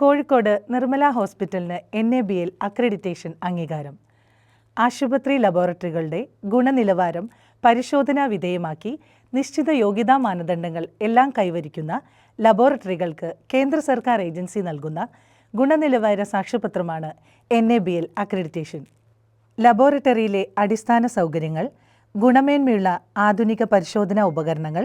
Kozhikode Nirmala ഹോസ്പിറ്റലിന് N A B L accreditation അംഗീകാരം. ആശുപത്രി ലബോറട്ടറികളുടെ ഗുണനിലവാരം പരിശോധനാ വിധേയമാക്കി നിശ്ചിത യോഗ്യതാ മാനദണ്ഡങ്ങൾ എല്ലാം കൈവരിക്കുന്ന ലബോറട്ടറികൾക്ക് കേന്ദ്ര സർക്കാർ ഏജൻസി നൽകുന്ന ഗുണനിലവാര സാക്ഷ്യപത്രമാണ് N A B L accreditation ലബോറട്ടറിയിലെ അടിസ്ഥാന സൗകര്യങ്ങൾ ഗുണമേന്മയുള്ള ആധുനിക പരിശോധനാ ഉപകരണങ്ങൾ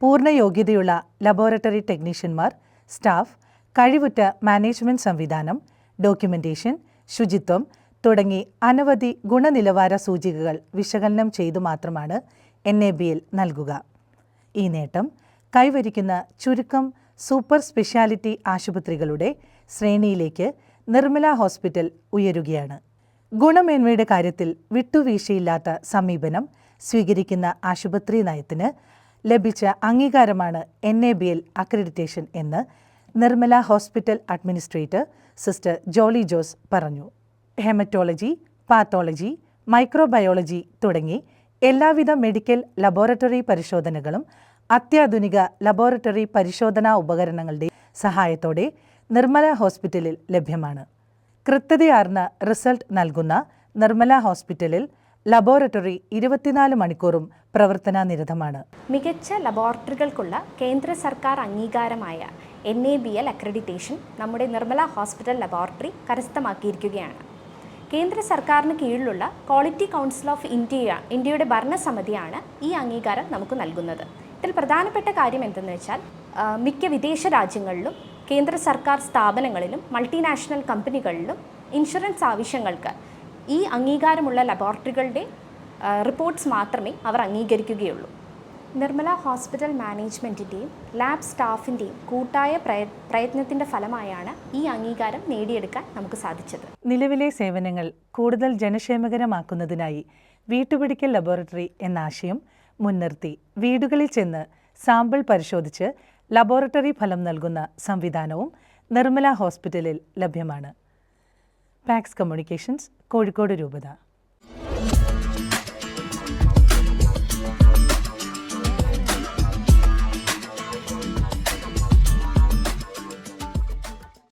പൂർണ യോഗ്യതയുള്ള ലബോറട്ടറി ടെക്നീഷ്യന്മാർ സ്റ്റാഫ് കഴിവുറ്റ മാനേജ്മെന്റ് സംവിധാനം ഡോക്യുമെന്റേഷൻ ശുചിത്വം തുടങ്ങി അനവധി ഗുണനിലവാര സൂചികകൾ വിശകലനം ചെയ്തു മാത്രമാണ് എൻ എ ബി എൽ നൽകുക. ഈ നേട്ടം കൈവരിക്കുന്ന ചുരുക്കം സൂപ്പർ സ്പെഷ്യാലിറ്റി ആശുപത്രികളുടെ ശ്രേണിയിലേക്ക് നിർമ്മല ഹോസ്പിറ്റൽ ഉയരുകയാണ്. ഗുണമേന്മയുടെ കാര്യത്തിൽ വിട്ടുവീഴ്ചയില്ലാത്ത സമീപനം സ്വീകരിക്കുന്ന ആശുപത്രി നയത്തിന് ലഭിച്ച അംഗീകാരമാണ് N A B L accreditation എന്ന് Nirmala hospital administrator sister Jolly Jose പറഞ്ഞു. ഹെമറ്റോളജി പാത്തോളജി മൈക്രോബയോളജി തുടങ്ങി എല്ലാവിധ മെഡിക്കൽ ലബോറട്ടറി പരിശോധനകളും അത്യാധുനിക ലബോറട്ടറി പരിശോധനാ ഉപകരണങ്ങളുടെ സഹായത്തോടെ നിർമ്മല ഹോസ്പിറ്റലിൽ ലഭ്യമാണ്. കൃത്യതയാർന്ന റിസൾട്ട് നൽകുന്ന നിർമ്മല ഹോസ്പിറ്റലിൽ ലബോറട്ടറി ഇരുപത്തിനാല് മണിക്കൂറും പ്രവർത്തനാനിരതമാണ്. മികച്ച ലബോറട്ടറികൾക്കുള്ള കേന്ദ്ര സർക്കാർ അംഗീകാരമായ N A B L accreditation നമ്മുടെ നിർമ്മല ഹോസ്പിറ്റൽ ലബോറട്ടറി കരസ്ഥമാക്കിയിരിക്കുകയാണ്. കേന്ദ്ര സർക്കാരിന് കീഴിലുള്ള ക്വാളിറ്റി കൗൺസിൽ ഓഫ് ഇന്ത്യ ഇന്ത്യയുടെ ഭരണസമിതിയാണ് ഈ അംഗീകാരം നമുക്ക് നൽകുന്നത്. ഇതിൽ പ്രധാനപ്പെട്ട കാര്യം എന്തെന്ന് വെച്ചാൽ മിക്ക വിദേശ രാജ്യങ്ങളിലും കേന്ദ്ര സർക്കാർ സ്ഥാപനങ്ങളിലും മൾട്ടിനാഷണൽ കമ്പനികളിലും ഇൻഷുറൻസ് ആവശ്യങ്ങൾക്ക് ഈ അംഗീകാരമുള്ള ലബോറട്ടറികളുടെ റിപ്പോർട്ട്സ് മാത്രമേ അവർ അംഗീകരിക്കുകയുള്ളൂ. നിർമ്മല ഹോസ്പിറ്റൽ മാനേജ്മെന്റിന്റെയും ലാബ് സ്റ്റാഫിന്റെയും കൂട്ടായ പ്രയ പ്രയത്നത്തിന്റെ ഫലമായാണ് ഈ അംഗീകാരം നേടിയെടുക്കാൻ നമുക്ക് സാധിച്ചത്. നിലവിലെ സേവനങ്ങൾ കൂടുതൽ ജനക്ഷേമകരമാക്കുന്നതിനായി വീട്ടുപിടിക്കൽ ലബോറട്ടറി എന്ന ആശയം മുൻനിർത്തി വീടുകളിൽ ചെന്ന് സാമ്പിൾ പരിശോധിച്ച് ലബോറട്ടറി ഫലം നൽകുന്ന സംവിധാനവും നിർമ്മല ഹോസ്പിറ്റലിൽ ലഭ്യമാണ്. പാക്സ് കമ്മ്യൂണിക്കേഷൻസ് കോഴിക്കോട് രൂപത.